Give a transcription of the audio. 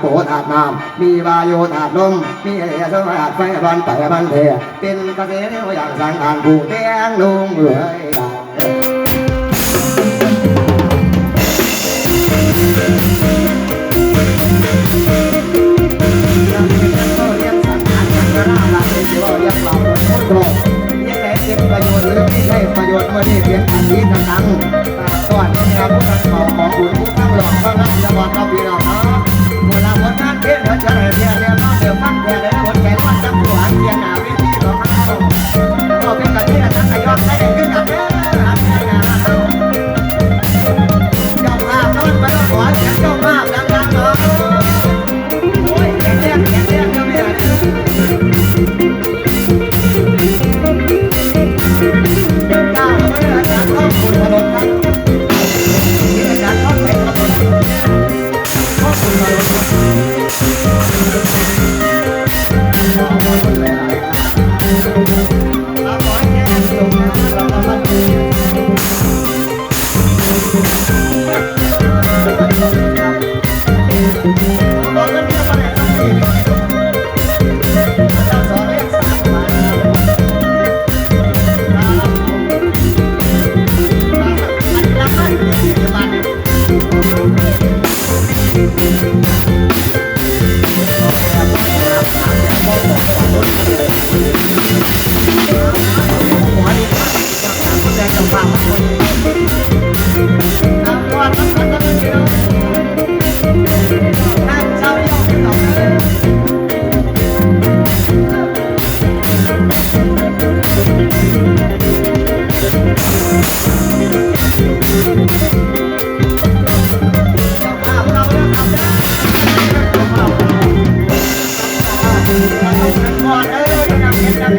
โดอาตุน้ำมีวายโยธาลม มีเอสมาธาไฟบันไปบันเทเป็นเกษตรอย่างสังขานผู้แดงลุงเหลือมื่อที่เพียงอันนี้ทั้งนั้นตอนนี้เราพูดกันของของคุณทั้งหลอกทั้งนั้นจะบอกเราพี่น้อง หัวดีมากจากการแสดงจากปากคน